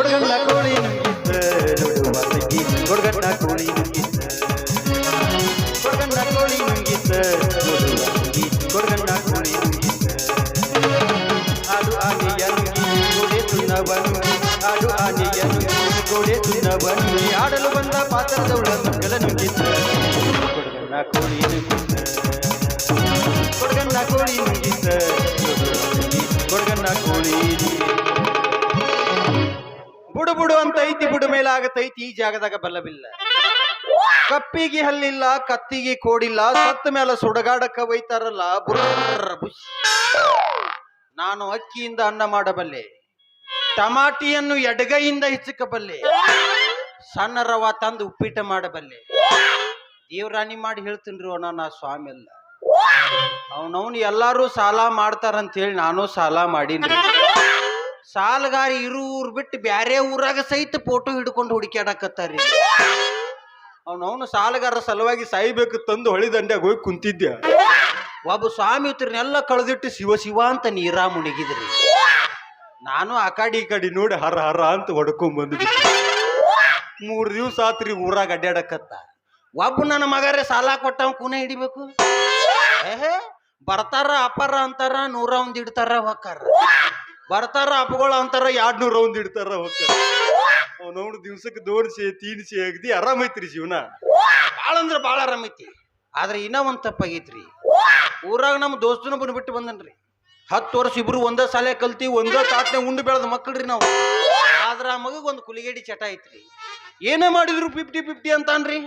ಕೊಡಗಣ್ಣ ಕೋಳಿ ನುಂಗಿತ್ತ ನೋಡುವ ತಂಗಿ ಕೊಡಗಣ್ಣ ಕೋಳಿ ನುಂಗಿತ್ತ ಕೊಡಗಣ್ಣ ಕೋಳಿ ನುಂಗಿತ್ತ ನೋಡುವ ತಂಗಿ ಕೊಡಗಣ್ಣ ಕೋಳಿ ನುಂಗಿತ್ತ ಆಡು ಆನೆಯ ನುಂಗಿ ಗೋಡೆ ತುನ್ನವನು ಆಡು ಆನೆಯ ನುಂಗಿ ಗೋಡೆ ತುನ್ನವನು ಆಡಲು ಬಂದ ಪಾತ್ರದವಳ ಮಕ್ಕಳ ನುಂಗಿತ್ತ ಕೊಡಗಣ್ಣ ಕೋಳಿ ನುಂಗಿತ್ತ ಕೊಡಗಣ್ಣ ಕೋಳಿ ನುಂಗಿತ್ತ ನೋಡುವ ತಂಗಿ ಕೊಡಗಣ್ಣ ಕೋಳಿ ನುಂಗಿತ್ತ ಬುಡು ಬುಡು ಅಂತ ಐತಿ ಬುಡು, ಮೇಲಾಗತೈತಿ, ಈ ಜಾಗದಾಗ ಬಲ್ಲವಿಲ್ಲ ಕಪ್ಪಿಗೆ ಹಲ್ಲಿಲ್ಲ, ಕತ್ತಿಗೆ ಕೋಡಿಲ್ಲ, ಸತ್ತ ಮೇಲೆ ಸುಡಗಾಡಕ್ಕ ಒಯ್ತಾರಲ್ಲ ನಾನು ಅಕ್ಕಿಯಿಂದ ಅನ್ನ ಮಾಡಬಲ್ಲೆ. ಟಮಾಟಿಯನ್ನು ಎಡಗೈಯಿಂದ ಹಿಚ್ಚಕಬಲ್ಲೆ. ಸಣ್ಣ ರವ ತಂದು ಉಪ್ಪಿಟ್ಟು ಮಾಡಬಲ್ಲೆ. ದೇವ್ರಾಣಿ ಮಾಡಿ ಹೇಳ್ತೀನಿ ಅಣ್ಣ, ನಾ ಸ್ವಾಮಿ ಅಲ್ಲ ಅವನವನು ಎಲ್ಲಾರು ಸಾಲ ಮಾಡ್ತಾರಂತ ಹೇಳಿ ನಾನು ಸಾಲ ಮಾಡೀನಿ ಸಾಲಗಾರ ಇರು ಊರು ಬಿಟ್ಟು ಬ್ಯಾರೆ ಊರಾಗ ಸಹಿತ ಫೋಟೋ ಹಿಡ್ಕೊಂಡು ಹುಡುಕ್ಯಾಡಕತ್ತಾರಿ ಅವನವನು ಸಾಲಗಾರ ಸಲುವಾಗಿ ಸಾಯ್ಬೇಕು ತಂದು ಹೊಳಿ ದಂಡ್ಯಾಗ ಹೋಗಿ ಕುಂತಿದ್ದೆ. ಒಬ್ಬ ಸ್ವಾಮಿ ಇತ್ರನೆಲ್ಲ ಕಳೆದಿಟ್ಟು ಶಿವ ಶಿವ ಅಂತ ನೀರ ಮುಣಗಿದ್ರಿ. ನಾನು ಆ ಕಡೆ ಈ ಕಡೆ ನೋಡಿ ಹರ ಹರ ಅಂತ ಹೊಡ್ಕೊಂಡ್ ಬಂದ್ಬಿಟ್ಟೆ ಮೂರ್ ದಿವ್ಸ ಆತ್ರಿ ಊರಾಗ ಅಡ್ಡಾಡಕತ್ತ ಒಬ್ಬ ನನ್ನ ಮಗರೇ ಸಾಲ ಕೊಟ್ಟವ್ ಕೂನ ಹಿಡಿಬೇಕು? ಬರ್ತಾರ, ಅಪ್ಪಾರ ಅಂತಾರ ನೂರ ಒಂದ್ ಇಡ್ತಾರ ಹೊಕ್ಕಾರ. ಬರ್ತಾರ ಅಪ್ಪಗಳು ಅಂತಾರ ಎರಡ್ ನೂರ ಒಂದ್ ಇಡ್ತಾರ ಹೊಕ್ಕಾರ ದಿವ್ಸಕ್ ದಿವ್ಸಕ್ಕೆ ದೋಡ್ಸಿ ತೀನ್ಸಿ ಅಗದಿ ಆರಾಮೈತ್ರಿ ಜೀವನ. ಭಾಳ ಅಂದ್ರ ಭಾಳ ಆರಾಮೈತಿ ಆದ್ರೆ ಇನ್ನ ಒಂದ್ ತಪ್ಪಾಗೈತ್ರಿ. ಊರಾಗ ನಮ್ಮ ದೋಸ್ತನ ಬಂದು ಬಿಟ್ಟು ಬಂದನ್ರಿ. ಹತ್ತು ವರ್ಷ ಇಬ್ರು ಒಂದೇ ಸಾಲೆ ಕಲ್ತಿ, ಒಂದೇ ತಾಟ್ನೆ ಉಂಡು ಬೆಳೆದ ಮಕ್ಕಳ್ರಿ ನಾವು. ಆದ್ರ ಆ ಮಗಗ್ ಒಂದು ಕುಲಿಗೇಡಿ ಚಟ ಐತ್ರಿ. ಏನೇ ಮಾಡಿದ್ರು ಫಿಫ್ಟಿ ಫಿಫ್ಟಿ ಅಂತಾನ್ರಿ.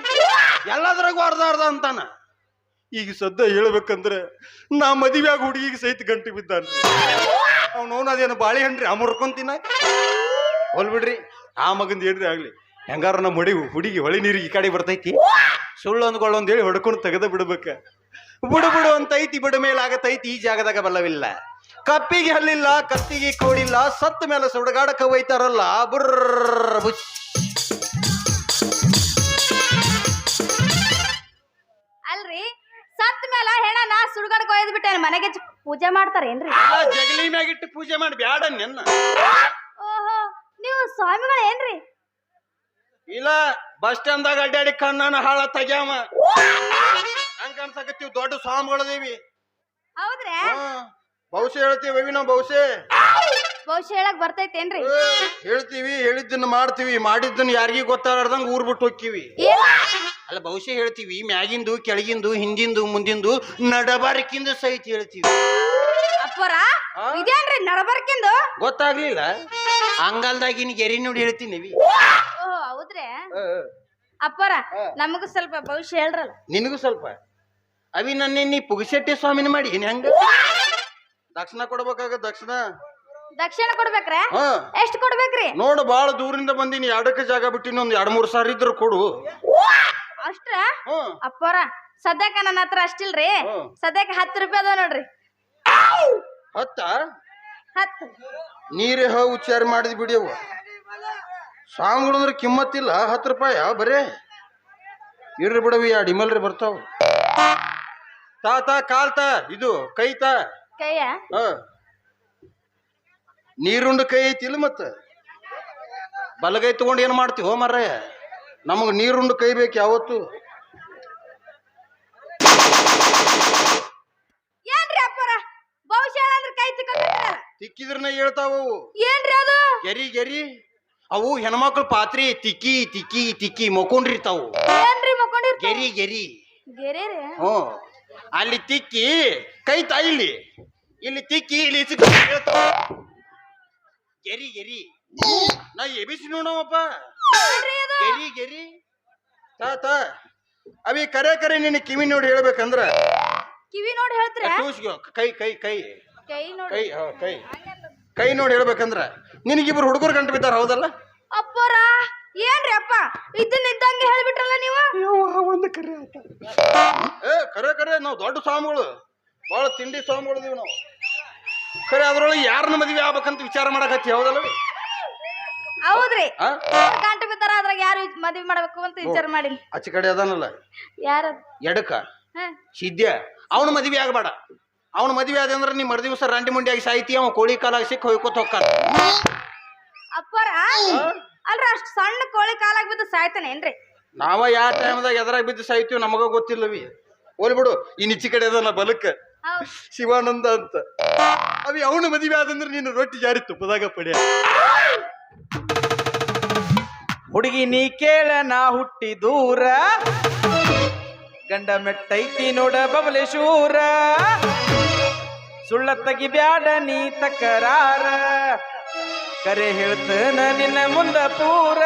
ಎಲ್ಲದ್ರಾಗೂ ಅರ್ಧ ಅರ್ಧ ಅಂತಾನ. ಈಗ ಸದ್ಯ ಹೇಳ್ಬೇಕಂದ್ರೆ, ನಾ ಮದುವೆಯಾಗ ಹುಡುಗಿಗೆ ಸಹಿತ ಗಂಟೆ ಬಿದ್ದಾನ್ರಿ. ಅವ್ನವ್ನ ಅದೇನು ಬಾಳೆಹಣ್ಣ್ರಿ ಆ ಮುರ್ಕೊಂತಿನ ಹೋಲ್ ಬಿಡ್ರಿ, ಆ ಮಗಂದ ಏನ್ರಿ ಆಗ್ಲಿ? ಹೆಂಗಾರ ನಮ್ಮ ಹುಡುಗಿ ಹುಡುಗಿ ಹೊಳಿ ನೀರಿಗೆ ಈ ಕಡೆ ಬರ್ತೈತಿ? ಸುಳ್ಳು ಅಂದ್ಕೊಳ್ಳು ಹೇಳಿ ಹೊಡ್ಕೊಂಡು ತೆಗೆದ ಬಿಡ್ಬೇಕ. ಬಿಡು ಬಿಡು ಅಂತ ಐತಿ ಬಿಡ ಮೇಲೆ ಆಗತೈತಿ ಈ ಜಾಗದಾಗ ಬಲ್ಲವಿಲ್ಲ. ಕಪ್ಪಿಗೆ ಹಲ್ಲಿಲ್ಲ, ಕತ್ತಿಗೆ ಕೋಡಿಲ್ಲ, ಸತ್ತ ಮೇಲೆ ಸುಡಗಾಡಕ ಒಯ್ತಾರಲ್ಲ ಬುರ್ರ ಬುಚ್ ಅಲ್ರಿ, ಸತ್ತ ಮೇಲ ಹೆಣನ ಕೊಯ್ದು ಬಿಟ್ಟೆ ಮನೆಗೆ ಚ- ಪೂಜೆ ಮಾಡ್ತಾರೇನ್ರಿ ಎಲ್ಲ ಜಗಲಿ ಮ್ಯಾಗಿಟ್ಟು ಪೂಜೆ ಮಾಡಿ ಬ್ಯಾಡ ನಿನ್ನ. ಓಹೋ ನೀವು ಸ್ವಾಮಿಗಳು ಏನ್ರಿ? ಇಲ್ಲ ಬಸ್ ಸ್ಟ್ಯಾಂಡ್ದಾಗ ಅಡ್ಡಾಡಿ ಕಣ್ಣನ ಹಾಳ ತೆಗ್ಯಾಮ ಹಂಗ ಅನ್ಸಕತ್ತೀವಿ ದೊಡ್ಡ ಸ್ವಾಮಿಗಳದೇವಿ ಹೌದ್ರೆ? ಬಹುಶಃ ಹೇಳ್ತೀವಿ ನಾವು ಬಹುಶಃ. ಬಹುಶಃ ಹೇಳಕ್ ಬರ್ತೈತೇನ್ರಿ? ಹೇಳ್ತೀವಿ ಹೇಳಿದ್ದನ್ನ ಮಾಡ್ತೀವಿ ಮಾಡಿದ್ದನ್ನ ಯಾರಿಗೂ ಗೊತ್ತಾಗದಂಗ ಊರ್ ಬಿಟ್ಟು ಹೋಗ್ತೀವಿ ಅಲ್ಲ ಭವಿಷ್ಯ ಹೇಳ್ತೀವಿ ಮ್ಯಾಗಿಂದು ಕೆಳಗಿಂದು ಹಿಂದಿಂದು ಮುಂದಿಂದು ನಡಬಾರಕಿಂದು ಸಹಿತ ಹೇಳ್ತೀವಿ. ಅಪ್ಪರ? ಆ? ಇದೇನ್ರಿ ನಡಬರ್ಕಿಂದು? ಗೊತ್ತಾಗ್ಲಿಲ್ಲ? ಅಂಗಲ್ದಾಗಿನ ಗೆರಿ ನೋಡಿ ಹೇಳ್ತೀನಿ ಓ ಹೌದ್ರಿ? ಅಪ್ಪರ ನಮಗೂ ಸ್ವಲ್ಪ ಭವಿಷ್ಯ ಹೇಳ್ರಲ್ಲ. ನಿನಗೂ ಸ್ವಲ್ಪ. ಅವಿ ನನ್ನ ನೀ ಪುಗಶೆಟ್ಟಿ ಸ್ವಾಮಿನ ಮಾಡಿ ಏನ್ ಹೆಂಗ ದಕ್ಷಿಣ ಕೊಡ್ಬೇಕಾಗ ದಕ್ಷಿಣ. ದಕ್ಷಿಣ ಕೊಡ್ಬೇಕ್ರ? ಎಷ್ಟು ಎಷ್ಟ್ ಕೊಡ್ಬೇಕ್ರಿ? ನೋಡು ಬಾಳ ದೂರಿಂದ ಬಂದೀನಿ. ಎರಡಕ್ಕೆ ಜಾಗ ಬಿಟ್ಟಿನ ಒಂದ್ ಎರಡ್ ಮೂರ್ ಸಾವಿರ ಇದ್ರ ಕೊಡು. ಅಷ್ಟ್ರ ಹ್ಮ್ ಅಪ್ಪರ ಸದ್ಯಕ್ಕೆ ನನ್ನ ಹತ್ರ ಅಷ್ಟಿಲ್ರಿ? ಹ್ಮ್. ಸದ್ಯಕ್ಕೆ ಹತ್ತು ರೂಪಾಯಿ ಅದ ನೋಡ್ರಿ. ಹತ್ತ? ಹತ್ತು. ನೀರೇ ಹೋ ಉಚ್ಚಾರ ಮಾಡಿದ್ ಬಿಡಿಯವ ಸಾಂಗ್ಳು ಅಂದ್ರೆ ಕಿಮ್ಮತ್ತಿಲ್ಲ. ಹತ್ತು ರೂಪಾಯ ಬರೇ. ಇರ್ರಿ ಬಿಡವಿ ಎರಡು ಇಮಲ್ರಿ ಬರ್ತಾವ. ತಾತ ತಾ ಕಾಲ್ ತಾ ಇದು ಕೈ ತಾ ಕೈಯ? ಹ. ನೀರುಂಡ ಕೈ ಐತಿಲ್ಲ ಮತ್ತೆ? ಬಲಗೈ ತಗೊಂಡು ಏನ್ ಹೋ ಮರ್ರೆ ನಮಗೆ ನೀರುಂಡ ಕೈ ಬೇಕು ಯಾವತ್ತು? ತಿಕ್ಕಿದ್ರನ್ನ ಹೇಳ್ತಾವು ಗೆರಿ ಗೆರಿ. ಅವು ಹೆಣ್ಮಕ್ಳು ಪಾತ್ರಿ ತಿಕ್ಕಿ ತಿಕ್ಕಿ ತಿಕ್ಕಿ ಮಕ್ಕೊಂಡಿರ್ತಾವು. ಗೆರಿ ಗೆರಿ. ಹ್ಞೂ. ಅಲ್ಲಿ ತಿಕ್ಕಿ ಕೈ ತಾಯಿಲಿ. ಇಲ್ಲಿ ಇಲ್ಲಿ ತಿಕ್ಕಿ ಇಲ್ಲಿ ಇಚ್ಚಿಕ್ ಗೆರಿ ಗೆರಿ. ನಾ ಎಬಿಸಿ ನೋಡವಪ್ಪ. ಗೆರಿ ಗೆರಿ. ತಾ ತಾ. ಅವಿ ಕರೆ ಕರೆ ನಿನ್ನ ಕಿವಿ ನೋಡಿ ಹೇಳ್ಬೇಕಂದ್ರ? ಕಿವಿ ನೋಡಿ ಹೇಳ್ತಾರೆ? ಟೂಸ್ಗೆ ಕೈ ಕೈ ಕೈ. ಕೈ ನೋಡಿ. ಕೈ ಹಾ, ಕೈ. ಕೈ ನೋಡಿ ಹೇಳ್ಬೇಕಂದ್ರ? ನಿನಗಿಬ್ರು ಹುಡುಗರು ಗಂಟು ಬಿದ್ದಾರ ಹೌದಲ್ಲ? ಅಪ್ಪರ ಏನ್ರಿ ಅಪ್ಪ? ಇದನ್ನ ಇದ್ದಂಗೆ ಹೇಳ್ಬಿಟ್ರಲ್ಲ ನೀವು? ಒಂದು ಕರೆ ಆತ ಏ ಕರೆ ಕರೆ. ನಾವು ದೊಡ್ಡ ಸ್ವಾಮಿಗಳು. ಬಹಳ ತಿಂಡಿ ಸ್ವಾಮಿಗಳು ನಾವು. ಖರೆ ಅದ್ರೊಳಗೆ ಯಾರನ್ನ ಮದುವೆ ಆಗ್ಬೇಕಂತ ವಿಚಾರ ಮಾಡಕತ್ತಿ? ಹೌದಲ್ಲ ಹೌದ್ರಿ. ಆ? ಗಂಟು ಬಿದ್ದಾರ ಅದ್ರಾಗ ಯಾರು ಮದ್ವಿ ಮಾಡ್ಬೇಕು ಅಂತ ವಿಚಾರ ಮಾಡಿ ಆಚೆ ಕಡೆ ಅದಾನಲ್ಲ? ಯಾರ? ಎಡಕ ಸಿದ್ಯ? ಅವನ ಮದುವೆ ಆಗಬೇಡ. ಅವನ ಮದುವೆ ಆದ ಅಂದ್ರೆ ನೀ ಮರು ದಿವಸ ರಂಡಿ ಮುಂಡಿಯಾಗಿ ಸಾಯ್ತಿ ಅವ ಕೋಳಿ ಕಾಲಾಗ ಸಿಕ್ಕ ಹೋಯ್ಕೋತ ಹೋಗ್ತಾನ. ಅಪ್ಪರ? ಅಲ್ರ ಅಷ್ಟ್ ಸಣ್ಣ ಕೋಳಿ ಕಾಲಾಗ್ ಬಿದ್ದು ಸಾಯ್ತಾನೇನ್ರಿ ನಾವ ಯಾವ ಟೈಮ್ದಾಗ ಎದ್ರಾಗ ಬಿದ್ದು ಸಾಯ್ತೀವಿ ನಮಗ ಗೊತ್ತಿಲ್ಲವಿ. ಹೋಲಿ ಬಿಡು ಈ ನಿಚ್ಚಿ ಕಡೆ ಅದನ್ನ ಬಲಕ್ಕ. ಶಿವಾನಂದ ಅಂತ. ಅವಿ ಅವನು ಮದುವೆ ಆದಂದ್ರೆ ನೀನು ರೊಟ್ಟಿ ಜಾರಿ ತುಪ್ಪದಾಗ ಪಡೆಯ. ಹುಡುಗಿ ನೀ ಕೇಳ ನಾ ಹುಟ್ಟಿ ದೂರ. ಗಂಡ ಮೆಟ್ಟೈತಿ ನೋಡ ಬಬಲೇಶೂರ. ಸುಳ್ಳ ತಗಿ ಬ್ಯಾಡ ನೀ ತಕರಾರ. ಕರೆ ಹೇಳ್ತನ ನಿನ್ನ ಮುಂದ ಪೂರ.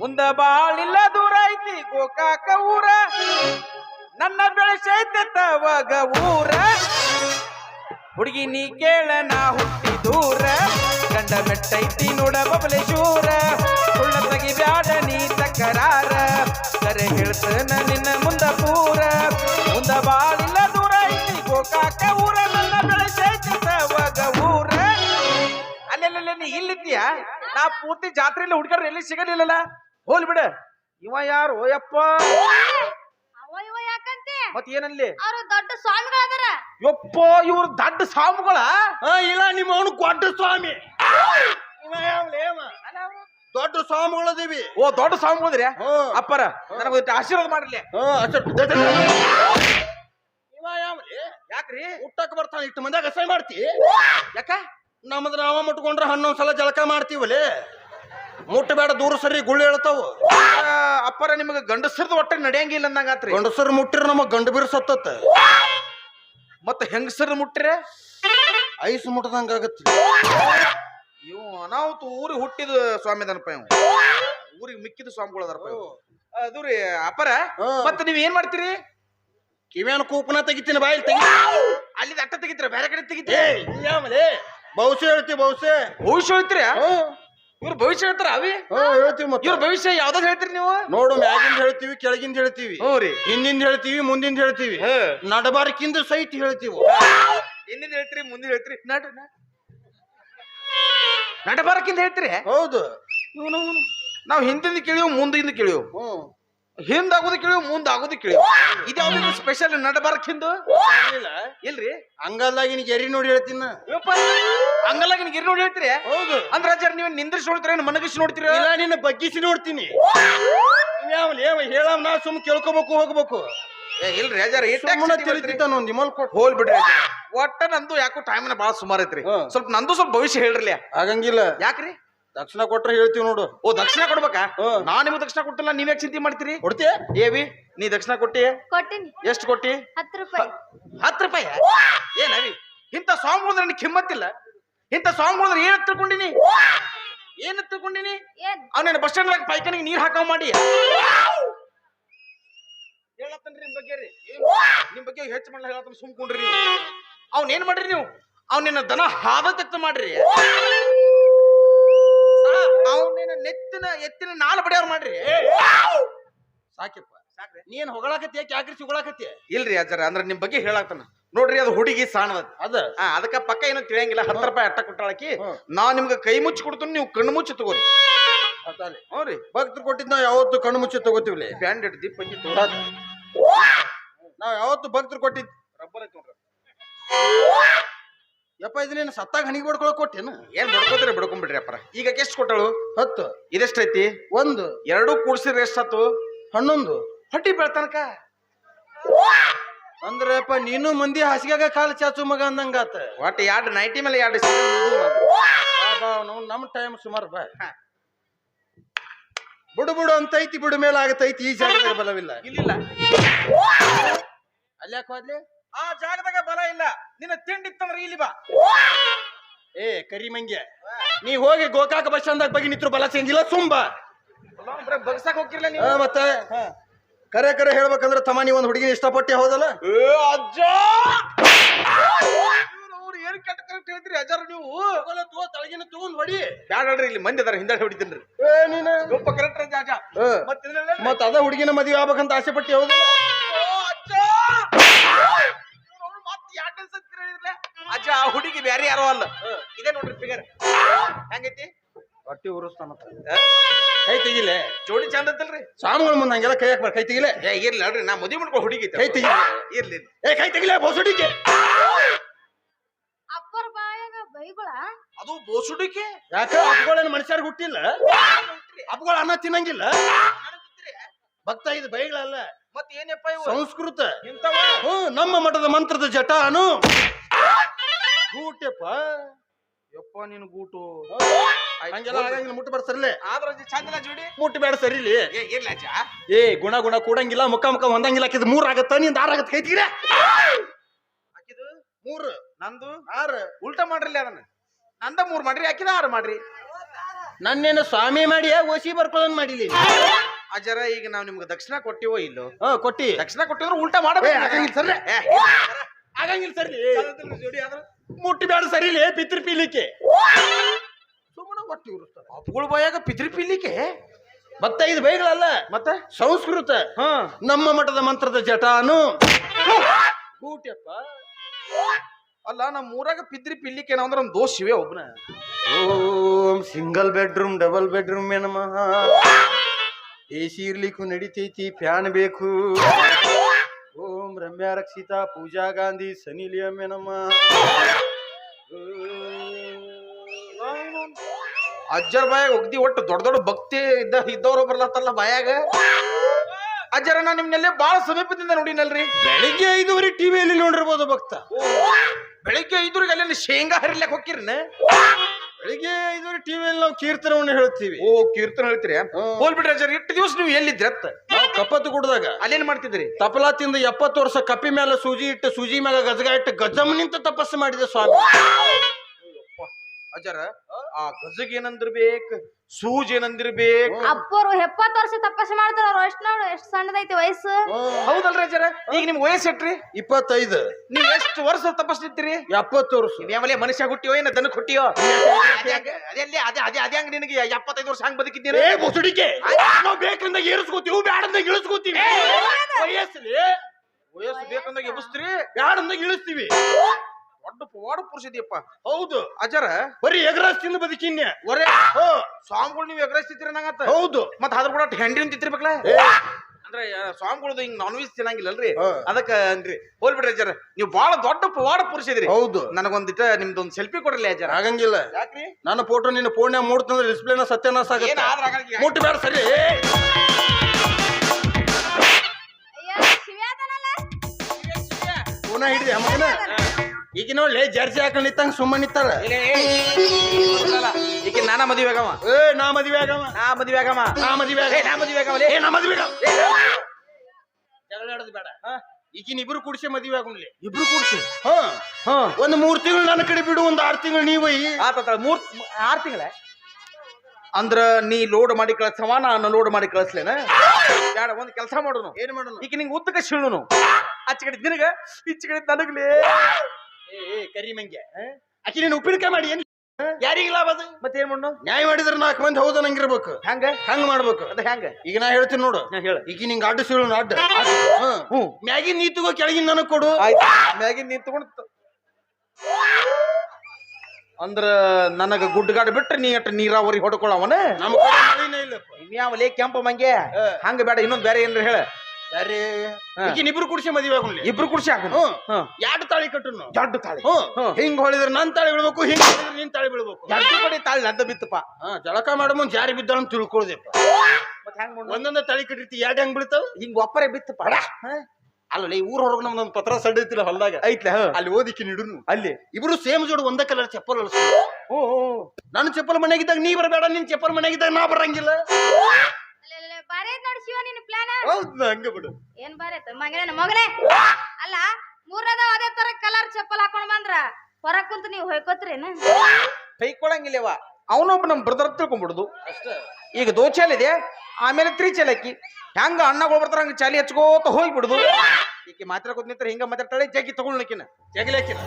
ಮುಂದ ಬಾಳಿಲ್ಲ ದೂರ ಐತಿ ಗೋಕಾಕ ಊರ. ನನ್ನ ಬೆಳೆಸೈತೆ ತವಾಗ ಊರ. ಹುಡುಗಿ ನೀ ಕೇಳ, ನಾ ಹುಟ್ಟಿ ದೂರ. ಗಂಡ ಮೆಟ್ಟೈತಿ ನೋಡ ಬಬಲೇಶೂರ ಸುಳ್ಳ ತಗಿ ಬ್ಯಾಡ ನೀ ತಕರಾರ. ಕರೆ ಹೇಳ್ತನ ನಿನ್ನ ಮುಂದ ಪೂರ. ಮುಂದ ಬಾಳಿಲ್ಲ ದೂರ, ಇಲ್ಲಿ ಗೋಕಾಕ ಊರ. ನನ್ನ ಬೆಳೆಸೈತೆ ತವಾಗ ಊರ. ಅಲ್ಲೆಲ್ಲ ನೀ ಇಲ್ಲಿದ್ದೀಯ? ನಾ ಪೂರ್ತಿ ಜಾತ್ರೆಯಲ್ಲಿ ಹುಡುಗರು ಎಲ್ಲಿ ಸಿಗಲಿಲ್ಲಲ್ಲ ಹೋಲ್ ಬಿಡ. ಇವ ಯಾರು? ಯಪ್ಪ. ಮತ್ ಏನಲ್ಲಿ ಅವ್ರು ದೊಡ್ಡ ಸ್ವಾಮಿಗಳದಾರ. ಯಪ್ಪ ಇವ್ರು ದಡ್ಡ ಸಾಮುಗಳ ಇಲ್ಲ ನಿಮ್ಮ ಅವನು ಕೊಡ್ಡ ಸ್ವಾಮಿ? ದೊಡ್ಡ ಸ್ವಾಮಿಗಳದೀವಿ. ಓ ದೊಡ್ಡ ಸಾಮುಗಳದ್ರಿ ಹ್ಮ್. ಅಪ್ಪರ ನನಗೆ ಆಶೀರ್ವಾದ ಮಾಡ್ರಿ ಯಾಕ್ರಿ? ಊಟಕ್ಕೆ ಬರ್ತಾನೆ ಇಟ್ಟು ಮಂದ್ಯಾಗ ಅಸಹ್ಯ ಮಾಡ್ತಿ? ಯಾಕ? ನಮ್ಮದ್ ನಾವ ಮುಟ್ಕೊಂಡ್ರ ಹನ್ನೊಂದ್ ಸಲ ಜಳಕ ಮಾಡ್ತೀವಲೆ? ಮುಟ್ಟಬೇಡ ದೂರ ಸರಿ ಗುಳ್ಳಿ ಹೇಳ್ತಾವ. ಅಪ್ಪರ ನಿಮಗೆ ಗಂಡಸರದ ಒಟ್ಟ ನಡೆಯಂಗಿಲ್ಲ ಅಂದಂಗಾತ್ರಿ ಗಂಡಸರು ಮುಟ್ಟಿರ ನಮಗ್ ಗಂಡು ಬಿರ್ಸತ್ತ ಮತ್ತೆ ಹೆಂಗಸರ್ ಮುಟ್ಟಿರೆ? ಐಸ್ ಮುಟ್ಟದಂಗ ಇವ್ ಇವು ಅನಾಹುತ ಊರಿಗೆ ಹುಟ್ಟಿದ ಸ್ವಾಮಿ ಅದನಪ್ಪ ಇವ್. ಊರಿಗೆ ಮಿಕ್ಕಿದ ಸ್ವಾಮಿಗಳು ಅದಾರಪ್ಪ ಇವು. ಅದು ರೀ ಅಪ್ಪರ ಹಾ. ಮತ್ತೆ ನೀವ್ ಏನ್ ಮಾಡ್ತೀರಿ? ಕಿವ್ಯಾನ ಕೂಪನ ತೆಗಿತೀನಿ ಬಾಯಿಲ್ ತೆಗಿ. ಅಲ್ಲಿ ಅಟ್ಟ ತೆಗಿತೀರ ಬೇರೆ ಕಡೆ ತೆಗಿತೀರಿ? ಯಾಮಲೆ ಬಹುಶಃ ಹೇಳ್ತಿ ಬಹುಶಃ. ಭವಿಷ್ಯ ಹೇಳ್ತೀರಿ? ಹ್ಮ್ ಇವ್ರು ಭವಿಷ್ಯ ಹೇಳ್ತಾರ ಅವಿ? ಹೇಳ್ತೀವಿ ಮತ್ತೆ. ಇವ್ರ ಭವಿಷ್ಯ ಯಾವ್ದಾದ್ ಹೇಳ್ತೀರಿ ನೀವು? ನೋಡು ಮ್ಯಾಗಿಂದ ಹೇಳ್ತೀವಿ ಕೆಳಗಿಂದ ಹೇಳ್ತೀವಿ. ಹ್ಞೂ ರೀ. ಹಿಂದಿಂದ ಹೇಳ್ತೀವಿ ಮುಂದಿಂದ ಹೇಳ್ತೀವಿ. ನಡಬಾರಕಿಂದ ಸಹಿತ ಹೇಳ್ತೀವಿ. ಹಿಂದಿಂದ ಹೇಳ್ತೀರಿ ಮುಂದಿನ ಹೇಳ್ತೀರಿ? ನಡ ನಡಬಾರಕಿಂದ ಹೇಳ್ತೀರಿ? ಹೌದು. ಇವನು. ನಾವು ಹಿಂದಿಂದ ಕೇಳಿವು ಮುಂದಿಂದ ಕೇಳಿವ್? ಹ್ಮ್. ಹಿಂದ ಕೇಳಿ ಮುಂದಾಗೋದು ಕೇಳಿ ಇದ್ಯಾವ್ದು ಸ್ಪೆಷಲ್ ನಡಬಾರಕ್ ಹಿಂದು? ಇಲ್ಲ. ಇಲ್ರಿ? ಹಂಗಲ್ಲಾಗಿನ ಗೆರಿ ನೋಡಿ ಹೇಳ್ತೀನ ಹಂಗಲ್ಲ ಗೆರಿ ನೋಡಿ ಹೇಳ್ತೀರಿ? ಹೌದು. ಅಂದ್ರ ಅಜ್ಜಾರ ನೀವು ನಿಂದ್ರಿಸಿ ನೋಡ್ತೀರ ಏನು ಮನಗಿಸಿ ನೋಡ್ತೀರ? ಇಲ್ಲ ನಿನ್ನ ಬಗ್ಗಿಸಿ ನೋಡ್ತೀನಿ. ಹೇಳವ್ ನಾ ಸುಮ್ ಕೇಳ್ಕೊಬೇಕು ಹೋಗ್ಬೇಕು. ಏ, ಇಲ್ರಿ ಅಜ್ಜಾರ ತಿಳಿತಿತ್ತಾನ ಒಂದ್ ಇಮಲ್ ಕೊಟ್ಟು ಹೋಲ್ ಬಿಡ್ರಿ ಒಟ್ಟ ನಂದು ಯಾಕೋ ಟೈಮ್ನ ಬಾಳ ಸುಮಾರು ಐತ್ರಿ. ಸ್ವಲ್ಪ ನಂದು ಸ್ವಲ್ಪ ಭವಿಷ್ಯ ಹೇಳ್ರಲ್ಲ ಆಗಂಗಿಲ್ಲ. ಯಾಕ್ರಿ? ದಕ್ಷಿಣ ಕೊಟ್ರೆ ಹೇಳ್ತೀವಿ ನೋಡು. ಓ ದಕ್ಷಿಣ ಕೊಡ್ಬೇಕಾ? ನಾನು ನಾ ನಿಮ್ಗೆ ದಕ್ಷಿಣ ಕೊಟ್ಟಿಲ್ಲ ನೀವ್ ಯಾಕೆ ಚಿಂತೆ ಮಾಡ್ತೀರಿ? ಕೊಡ್ತೀಯ? ಏವಿ ನೀ ದಕ್ಷಿಣ ಕೊಟ್ಟಿ? ಕೊಟ್ಟಿನಿ. ಎಷ್ಟು ಕೊಟ್ಟಿ? ಹತ್ತು ರೂಪಾಯಿ. ಹತ್ತು ರೂಪಾಯಿ? ಏನವಿ ಇಂಥ ಸಾಂಗ್ ನನಗೆ ಕಿಮ್ಮತ್ತಿಲ್ಲ ಇಂಥ ಸಾಂಗ್ ಏನ್ ತಿಳ್ಕೊಂಡಿನಿ? ಏನ್ ತಿಳ್ಕೊಂಡಿನಿ? ಏನ್? ಅವನೇನು ಬಸ್ ಸ್ಟ್ಯಾಂಡ್ ಪೈಕನಿಗೆ ನೀರ್ ಹಾಕೋ ಮಾಡಿ? ಹೇಳತ್ತನ್ರಿ ನಿಮ್ ಬಗ್ಗೆ ರೀ. ನಿಮ್ ಬಗ್ಗೆ ಹೆಚ್ಚು ಮಾಡಲ್ಲ ಹೇಳತ್ತನ ಸುಮ್ಕೊಂಡ್ರಿ. ನೀವು ಅವ್ನ ಏನ್ ಮಾಡ್ರಿ ನೀವು? ಅವ್ನ ದನ ಹಾದ ತೆತ್ತ ಮಾಡ್ರಿ. ಅವನೇನ ನೆತ್ತಿನ ಎತ್ತಿನ ನಾಲ್ ಬಡಿಯವ್ರ ಮಾಡ್ರಿ. ಸಾಕಿಪ್ಪ. ನೀನ್ ಹೊಗಳಾಕತಿ ಯಾಕೆ ಯಾಕ್ರಿಸಿ ಹೊಗಳಾಕತ್ತಿ ಇಲ್ರಿ ಅಜ್ಜರ ಅಂದ್ರೆ ನಿಮ್ ಬಗ್ಗೆ ಹೇಳಾಕ್ತಾನ. ನೋಡ್ರಿ ಅದು ಹುಡುಗಿ ಸಾಣದ ಅದ? ಅದಕ್ಕ ಪಕ್ಕ ಏನೋ ತಿಳಿಯಂಗಿಲ್ಲ ಹತ್ತು ರೂಪಾಯಿ ಅಟ್ಟ ಕೊಟ್ಟಾಳಕಿ. ನಾ ನಿಮ್ಗೆ ಕೈ ಮುಚ್ಚಿ ಕೊಡ್ತೀನಿ ನೀವು ಕಣ್ಣು ಮುಚ್ಚಿ ತಗೋರಿ. ಹ್ಞೂ ರೀ ಭಕ್ತರು ಕೊಟ್ಟಿದ್ ನಾವು ಯಾವತ್ತು ಕಣ್ಣು ಮುಚ್ಚಿ ತಗೋತೀವಿ ಬ್ಯಾಂಡ್ ಹಿಡ್ದಿ ಪಂಜಿ ನಾವ್ ಯಾವತ್ತು ಭಕ್ತರು ಕೊಟ್ಟಿದ್ ರಬ್ಬರ್ ಐತಿ ನೋಡ್ರಿ. ಯಪ್ಪ ಇದನ್ನೇನು ಸತ್ತಾಗ ಹಣಿಗೆ ಬಡ್ಕೊಳಕ್ ಕೊಟ್ಟೇನು? ಏನ್ ಬಡ್ಕೋತೀರಿ ಬಡ್ಕೊಂಡ್ಬಿಡ್ರಿ ಅಪ್ಪರ ಈಗ ಎಷ್ಟು ಕೊಟ್ಟಳು? ಹತ್ತು. ಇದೆಷ್ಟೈತಿ? ಒಂದು. ಎರಡು ಕೂಡ್ಸಿದ್ರೆ ಎಷ್ಟಾತು ಹನ್ನೊಂದು. ಹೊಟ್ಟಿ ಬೆಳ್ತನಕ? ಅಂದ್ರಪ್ಪ ನೀನು ಮಂದಿ ಹಾಸಿಗೆ ಕಾಲು ಚಾಚು ಮಗ ಅಂದಂಗಾತ ಒಟ್ಟು ಎರಡು ನೈಟಿ ಮೇಲೆ ಎರಡು ನಮ್ಮ ಟೈಮ್ ಸುಮಾರು ಬಾ. ಬಿಡು ಬುಡು ಅಂತ ಐತಿ ಬಿಡು ಮೇಲೆ ಆಗತೈತಿ ಈ ಜಾಗದಲ್ಲಿ ಬಲವಿಲ್ಲ. ಇಲ್ಲಿಲ್ಲ. ಅಲ್ಲಿ ಯಾಕೆ ಹೋದ್ಲಿ? ಆ ಜಾಗದಾಗ ಬಲ ಇಲ್ಲ. ನಿನ್ನ ತಿಂಡಿತ್ತಂದ್ರೆ ಇಲ್ಲಿ ಬಾ. ಏ ಕರಿ ಮಂಗೆ ನೀ ಹೋಗಿ ಗೋಕಾಕ ಬಸ್ ಸ್ಟ್ಯಾಂಡ್ದಾಗ ಬಗ್ಗೆ ನಿಂತ್ರು ಬಲ ಸಿಂಗಿಲ್ಲ ತುಂಬಾ ಬಗ್ಸಕ್ ಹೋಗಿರ್ಲ ನೀವು. ಮತ್ತೆ? ಕರೆ ಕರೆ ಹೇಳ್ಬೇಕಂದ್ರೆ ತಮ್ಮ ನೀ ಒಂದು ಹುಡುಗಿನ ಇಷ್ಟಪಟ್ಟಿ ಹೌದಲ್ಲ? ಅಜ್ಜ! ಅವ್ರು ಏನ್ ಕೆಟ್ಟ ಕರೆಕ್ಟ್ ಹೇಳ್ತೀರಿ ಅಜ್ಜಾರ ನೀವು? ತಳಗಿನ ತಗೊಂಡ್ ಹೊಡಿ. ಬ್ಯಾಡ ಹೇಳ್ರಿ ಇಲ್ಲಿ ಮಂದಿ ಅದಾರ ಹಿಂದೆ ಹೊಡಿತೀನಿ ಏ ನೀನು. ಕರೆಕ್ಟ್ ಅಜ್ಜ ಮತ್ತೆ ಅದ ಹುಡುಗಿನ ಮದುವೆ ಆಗ್ಬೇಕಂತ ಆಸೆ ಪಟ್ಟಿ ಹೌದಲ್ಲ ಓ, ಅಜ್ಜ ಇವ್ರು ಮತ್ತೆ ಎರಡ್ನೇ ಸತಿ ಹೇಳಿದ್ರಲ್ಲ. ಅಜ್ಜ ಆ ಹುಡುಗಿ ಬ್ಯಾರೆ ಯಾರೋ ಅಲ್ಲ. ಇದೇ ನೋಡ್ರಿ ಫಿಗರ್ ಹೆಂಗೈತಿ? ಹೊಟ್ಟಿ ಉರುಸ್ತಾನ ಕೈ ತೆಗಿಲೆ? ಜೋಡಿ ಚಂದ ಐತಲ್ರಿ? ಸ್ವಾಮಿಗಳ ಮುಂದೆ ಹಂಗೆಲ್ಲ ಕೈ ಹಾಕ್ಬಾರ ಕೈ ತೆಗಿಲೆ? ಏ ಇರ್ಲಿ ನೋಡ್ರಿ ನಾ ಮದುವೆ ಮಾಡ್ಕೊ ಹುಡುಗಿ. ಕೈ ತೆಗಿಲೆ? ಇರ್ಲಿ. ಏ ಕೈ ತೆಗಿಲೆ ಬೋಸುಡಿಕೆ? ಅಪ್ಪರ ಬಾಯಾಗ ಬೈಗುಳ? ಅದು ಬೋಸುಡಿಕೆ? ಯಾಕ ಅಪ್ಪಗಳೇನು ಮನುಷ್ಯರಿಗೆ ಹುಟ್ಟಿಲ್ಲ? ಅಪ್ಪಗಳ ಅನ್ನ ತಿನ್ನಂಗಿಲ್ಲ? ಭಕ್ತ ಇದು ಬೈಗಳಲ್ಲ. ಮತ್ತೆ ಏನಪ್ಪ ಇವು? ಸಂಸ್ಕೃತ. ಇಂತವ ಹ್ಮ್ ನಮ್ಮ ಮಠದ ಮಂತ್ರದ ಜಟಾನು. ಗೂಟೆಪ್ಪ. ಯಪ್ಪ ನಿನ್ ಗೂಟು. ಹಂಗೆಲ್ಲ ಆಗಂಗಿಲ್ಲ ಮುಟ್ಟು ಬೇಡ ಸರಿಲೆ. ಆದ್ರ ಚಂದಲ ಜೋಡಿ? ಮುಟ್ಟು ಬೇಡ ಸರಿಲಿ. ಏ ಇರ್ಲ ಏ ಗುಣ ಗುಣ ಕೂಡಂಗಿಲ್ಲ ಮುಖ ಮುಖ ಹೊಂದಂಗಿಲ್ಲ ಹಾಕಿದ್ ಮೂರ್ ಆಗತ್ತ ನಿಂದ ಆರ್ ಆಗತ್ತ ಕೈತಿಗಿರ ಹಾಕಿದು ಮೂರ್ ನಂದು ಆರ್. ಉಲ್ಟಾ ಮಾಡ್ರಿ ಅದನ್ನ. ನಂದ ಮೂರ್ ಮಾಡ್ರಿ ಆಕಿದ ಆರು ಮಾಡ್ರಿ. ನನ್ನೇನು ಸ್ವಾಮಿ ಮಾಡಿ ಓಸಿ ಬರ್ಕೊಳ್ಳೋನ್ ಮಾಡಿಲಿ? ಅಜರ ಈಗ ನಾವ್ ನಿಮ್ಗೆ ದಕ್ಷಿಣ ಕೊಟ್ಟಿವೋ ಇಲ್ಲೋ? ಹಾ ಕೊಟ್ಟಿ. ದಕ್ಷಿಣ ಕೊಟ್ಟಿದ್ರೆ ಉಲ್ಟಾ ಮಾಡಬೇಕು ಆಗಂಗಿಲ್ಲ ಸರ್ಲೆ. ಆಗಂಗಿಲ್ಲ ಸರ್ಲಿ. ಜೋಡಿ ಆದ್ರ? ಮುಟ್ಟಿ ಬೇಡ ಸರಿಲಿ ಪಿತ್ರಿ ಪೀಲಿಕ್ಕೆ ಸುಮ್ಮನೆ ಒಟ್ಟಿ ಉರಿಸ್ತಾರೆ. ಅಪ್ಪುಗಳ ಬಾಯಾಗ ಪಿತ್ರಿ ಪಿಲ್ಲಿಕೆ ಮತ್ತೆ ಇದು ಬೈಗಳಲ್ಲ? ಮತ್ತೆ? ಸಂಸ್ಕೃತ. ನಮ್ಮ ಮಠದ ಮಂತ್ರದ ಜಟಾನು. ಕೂಟ್ಯಪ್ಪ ಅಲ್ಲ ನಮ್ಮ ಊರಾಗ ಪಿದ್ರಿ ಪಿಲ್ಲಿಕ್ ಏನೋ ಅಂದ್ರೆ ಒಂದು ದೋಷ ಇವೆ ಒಬ್ಬನ ಓಂ ಸಿಂಗಲ್ ಬೆಡ್ರೂಮ್ ಡಬಲ್ ಬೆಡ್ರೂಮ್ ಏನಮ್ಮ? ಎ ಸಿ ಇರ್ಲಿಕ್ಕೂ ನಡಿತೈತಿ ಫ್ಯಾನ್ ಬೇಕು. ಓಂ ರಮ್ಯಾ ರಕ್ಷಿತಾ ಪೂಜಾ ಗಾಂಧಿ ಸನಿ ಲಿಯಮ್ ನಮ್ಮ ಅಜ್ಜರ ಬಾಯಾಗ ಒಗ್ದಿ ಒಟ್ಟು ದೊಡ್ಡ ದೊಡ್ಡ ಭಕ್ತಿ ಇದ್ದ ಇದ್ದವ್ರು ಬರ್ಲತ್ತಲ್ಲ ಬಾಯಾಗ? ಅಜ್ಜರ ನಾ ನಿಮ್ನೆಲ್ಲೇ ಬಹಳ ಸಮೀಪದಿಂದ ನೋಡಿನಲ್ರಿ. ಬೆಳಿಗ್ಗೆ ಐದುವರೆ ಟಿವಿಯಲ್ಲಿ ನೋಡಿರ್ಬೋದು ಭಕ್ತ. ಬೆಳಿಗ್ಗೆ ಐದುವರೆಗೆ ಅಲ್ಲಿ ಶೇಂಗಾ ಹರಿಲಕ್ ಹೋಗಿರ್ನ ಬೆಳಿಗ್ಗೆ ಐದುವರೆ ಟಿವಿಯಲ್ಲಿ ನಾವು ಕೀರ್ತನವನ್ನು ಹೇಳ್ತೀವಿ. ಓ ಕೀರ್ತನ ಹೇಳ್ತೀರಿ? ಹೋಲ್ಬಿಟ್ರಿ ಅಜ್ಜರ್ ಎಷ್ಟು ದಿವಸ ನೀವು ಎಲ್ಲಿದ್ರಿ ಕಪ್ಪತ್ತು ಕುಡ್ದಾಗ. ಅಲ್ಲೇನ್ ಮಾಡ್ತಿದ್ರಿ ತಪಲಾ ತಿಂದ ಎಪ್ಪತ್ತು ವರ್ಷ ಕಪ್ಪಿ ಮೇಲೆ ಸೂಜಿ ಇಟ್ಟು ಸೂಜಿ ಮೇಲೆ ಗಜಗ ಇಟ್ಟು ಗಜಮ್ ನಿಂತ ತಪಸ್ಸು ಮಾಡಿದ ಸ್ವಾಮಿ. ಅಜ್ಜರ ಆ ಗಜಗ್ ಏನಂದಿರ್ಬೇಕ್ ಸೂಜ್ ಏನಂದಿರ್ಬೇಕ್ ಅಪ್ಪರು ಎಪ್ಪತ್ತು ವರ್ಷ ತಪಸ್ಸು ಮಾಡ್ತಾರ ಅವ್ರು ಎಷ್ಟು ನೋಡು ಎಷ್ಟು ಸಣ್ಣದೈತಿ ವಯಸ್ಸು. ಹೌದಲ್ರಿ ಅಜರ? ಈಗ ನಿಮ್ಗೆ ವಯಸ್ಸು ಎಟ್ರಿ ಇಪ್ಪತ್ತೈದು. ನೀವ್ ಎಷ್ಟು ವರ್ಷ ತಪಸ್ಸಿರ್ತೀರಿ ಎಪ್ಪತ್ತು ವರ್ಷ. ಇದ್ಯಾವಲೇ ಮನುಷ್ಯ ಹುಟ್ಟಿಯೋ ಏನ ದನಕ್ ಹುಟ್ಟಿಯೋ? ಅದೇ ಅದೇ ಅದೇ ಅದೇ ಹಂಗ ನಿನಗೆ ಎಪ್ಪತ್ತೈದು ವರ್ಷ ಹಂಗ್ ಬದುಕಿದ್ದೀರಿ? ಏ ಮುಸುಡಿಕೆ. ನಾವು ಬೇಕಂದಾಗ ಏರಿಸ್ಕೋತೀವಿ ಬ್ಯಾಡಂದಾಗ ಇಳಿಸ್ಕೋತೀವಿ. ವಯಸ್ಸಲ್ಲಿ ವಯಸ್ಸು ಬೇಕಂದಾಗ ಎಬ್ಬಿಸ್ತೀರಿ? ಬ್ಯಾಡಂದಾಗ ಇಳಿಸ್ತೀವಿ. ದೊಡ್ಡ ಪವಾಡ ಪುರುಷ ಇದೆಯಪ್ಪ ಹೌದು. ಅಜರ? ಬರೀ ಎಗರಾಸ್ ತಿಂದು ಬದುಕಿನ್ಯ? ಒರೇ ಹೋ, ಸ್ವಾಮಿಗಳು ನೀವು ಎಗ್ರಹಿಸ್ತಿದ್ದೀರ ನಂಗತ್ತ ಹೌದು. ಮತ್ತೆ ಅದ್ರ ಕೂಡ ಹೆಂಡಿನ ತಿಂತಿರ್ಬೇಕಲ್ಲ? ಅಂದ್ರೆ ಆ, ಸ್ವಾಮಿಗಳದ್ದು ಹಿಂಗ್ ನಾನ್ ವೆಜ್ ತಿನ್ನಂಗಿಲ್ಲಲ್ರಿ. ಅದಕ್ಕ ಅನ್ರಿ ಹೋಲ್ ಬಿಡ್ರಿ ಅಜ್ಜರ ನೀವು ಬಹಳ ದೊಡ್ಡ ಪವಾಡ ಪುರುಷ ಇದ್ರಿ ಹೌದು. ನನಗೊಂದಿಟ ನಿಮ್ದೊಂದು ಸೆಲ್ಫಿ ಕೊಡ್ರಲ್ಲ ಅಜರ. ಆಗಂಗಿಲ್ಲ. ಯಾಕ್ರಿ? ನನ್ನ ಫೋಟೋ ನಿನ್ನ ಫೋನ್ಯಾಗ ಮೂಡ್ತಂದ್ರೆ ಡಿಸ್ಪ್ಲೇನ ಸತ್ಯನಾಶ ಆಗುತ್ತೆ. ಮುಟ್ಟು ಬೇಡ ಸರಿ. ಅಯ್ಯ ಶಿವ್ಯಾದನಲ್ಲ? ಫೋನ ಹಿಡಿದೆ ಮಗನ ಈಗ ನೋಡ್ಲಿ ಜರ್ಸಿ ಹಾಕೊಂಡು ನಿತ್ತಂಗ ಸುಮ್ಮನೆ ಅಲ್ಲ, ಈಕೆ ನಾನ ಮದುವೆ ಆಗವ? ಏ ನಾ ಮದುವೆ ಆಗವ. ನಾ ಮದುವೆ ಆಗವ? ನಾ ಮದುವೆ ಏ, ನಾ ಮದುವೆ ಆಗವ ಏ ನಾ ಮದುವೆ ಆಗವ. ಜಗಳ ಆಡೋದು ಬೇಡ. ಈಗಿನ ಇಬ್ರು ಕುಡಿಸಿ ಮದುವೆ ಆಗುಣ್ಲಿ ಇಬ್ರು ಕುಡಿಸಿ? ಹ. ಹ. ಒಂದ್ ಮೂರ್ ತಿಂಗಳು ನನ್ನ ಕಡೆ ಬಿಡು ಒಂದ್ ಆರ್ ತಿಂಗಳು ನೀವು ಆತ ಮೂರ್ ಆರ್ ತಿಂಗಳ? ಅಂದ್ರ ನೀ ಲೋಡ್ ಮಾಡಿ ಕಳಿಸವ ನಾನು ಲೋಡ್ ಮಾಡಿ ಕಳಿಸ್ಲೇನ? ಬೇಡ ಒಂದ್ ಕೆಲಸ ಮಾಡೋನು. ಏನ್ ಮಾಡೋನು? ಈಗ ನಿಂಗೆ ಉತ್ತಕ ಶೀಳುನು. ಆಚೆ ಕಡೆ ನಿನಗ ಈಚೆ ಕಡೆ ನನಗ್ಲೇ. ಏ ಕರಿ ಮಂಗ್ಯ ಆಕಿ ನೀನು ಉಪ್ಪಿನಕಾಯಿ ಮಾಡಿ ಏನ್ ಯಾರಿಗ ಲಾಭ ಅದು? ಏನ್ ಮಾಡು ನ್ಯಾಯ ಮಾಡಿದ್ರೆ ನಾಲ್ಕು ಮಂದಿ ಹೌದ ನಂಗಿರ್ಬೇಕು ಹೆಂಗ ಹಂಗ ಮಾಡ್ಬೇಕು. ಅದ ಹೆಂಗ ಈಗ ನಾ ಹೇಳ್ತೀನಿ ನೋಡು. ಹೇಳ. ಈಗ ನಿಂಗೆ ಅಡ್ಡ ಸೀಳು ಅಡ್ಡ ಹ್ಮ್. ಹ್ಞೂ ಮ್ಯಾಗಿನ್ ನೀ ತಗೋ ಕೆಳಗಿನ ನನಗ್ ಕೊಡು. ಆಯ್ತು. ಮ್ಯಾಗಿನ್ ನೀ ತಗೊಂಡ್ ಅಂದ್ರ ನನಗ ಗುಡ್ಡಗಾಡ ಬಿಟ್ರೆ ನೀ ಅಟ್ ನೀರಾವರಿ ಹೊಡ್ಕೊಳವನ ನಮ್ಮ ಇನ್ಯಾವಲೇ ಕೆಂಪ ಮಂಗೆ ಹಂಗ ಬೇಡ ಇನ್ನೊಂದ್ ಬೇರೆ ಏನ್ರ ಹೇಳ. ಯಾರೇ ಇಬ್ರು ಕುಡಿಸಿ ಮದುವೆ ಆಗುನ್ಲಿ ಇಬ್ರು ಕುರ್ಸಿ ಹಾಕೋಣ ಎರಡು ತಾಳಿ ಕಟ್ಟುನು? ದೊಡ್ಡ ತಾಳಿ. ಹಿಂಗ್ ಹೊಳಿದ್ರೆ ನನ್ ತಾಳಿ ಬೀಳ್ಬೇಕು ಹಿಂಗ್ ಹೊಳಿದ್ರೆ ನಿನ್ ತಾಳಿ ಬೀಳ್ಬೇಕು ಜಡ್ಡು ಕಡೆ ತಾಳಿ? ನಂದ ಬಿತ್ತಪ್ಪ ಜಳಕ ಮಾಡೋ ಮುಂದ್ ಜಾರಿ ಬಿದ್ದ ಅಂತ ತಿಳ್ಕೊಳ್ದೆಪ್ಪ. ಒಂದೊಂದ ತಾಳಿ ಕಟ್ಟಿರ್ತಿ ಎರಡ್ ಹೆಂಗ್ ಬೀಳ್ತಾವ? ಹಿಂಗ್ ಒಪ್ಪರೆ ಬಿತ್ತಪ್ಪ ಅಲ್ಲ ಈ ಊರ್ ಹೊರಗೆ ನಮ್ದೊಂದು ಪತ್ರ ಸಡ್ ಐತಿಲ್ಲ ಹೊಲ್ದಾಗ. ಐತ್ಲ ಅಲ್ಲಿ ಓದಿಕ್ಕಿ ನಿಡುನು ಅಲ್ಲಿ. ಇಬ್ರು ಸೇಮ್ ಜೋಡು ಒಂದ ಕಲರ್ ಚಪ್ಪಲ್ ಹೊಲ್ಸು ನನ್ನ ನಾನು ಚಪ್ಪಲ್ ಮನೆಗಿದ್ದಾಗ ನೀ ಬರಬೇಡ ನಿನ್ ಚಪ್ಪಲ್ ಮನೆಗಿದ್ದಾಗ ನಾ ಬರಂಗಿಲ್ಲ. ಐತ್ ನೋಡಿ ಶಿವ ನಿನ್ ಪ್ಲಾನ್ ಹೌದು ಹಂಗ ಬಿಡು. ಏನ್ ಬಾರೈತ ಮಗನೇ ಮಗನೇ. ಅಲ್ಲ ಮೂರನೇದ ಅದೇ ತರ ಕಲರ್ ಚಪ್ಪಲ್ ಹಾಕೊಂಡ್ ಬಂದ್ರ ಹೊರಗ್ ಕುಂತ ನೀವು ಹೊಯ್ಕೋತ್ರೇನ? ಕೈಕೊಳಂಗಿಲ್ಲವ ಅವನೊಬ್ಬ ನಮ್ ಬ್ರದರ್ ತಿಳ್ಕೊಂಡ್ಬಿಡುದು. ಅಷ್ಟ. ಈಗ ದೋಚಲ್ ಇದೆ ಆಮೇಲೆ ತ್ರಿಚಾಲಕ್ಕಿ ಹೆಂಗ ಅಣ್ಣಗಳು ಬರ್ತಾರ ಹಂಗ ಚಾಲಿ ಹಚ್ಕೋತ ಹೋಗ್ಬಿಡುದು. ಈಕೆ ಮಾತ್ರ ಕೂತ್ ನಿಂತ್ರ ಹಿಂಗ ಮಾತಾಡ್ತಾಳೆ ಜಗ್ಗಿ ತಗೊಳ್ನಕಿನ ಜಗಲೇಕಿನ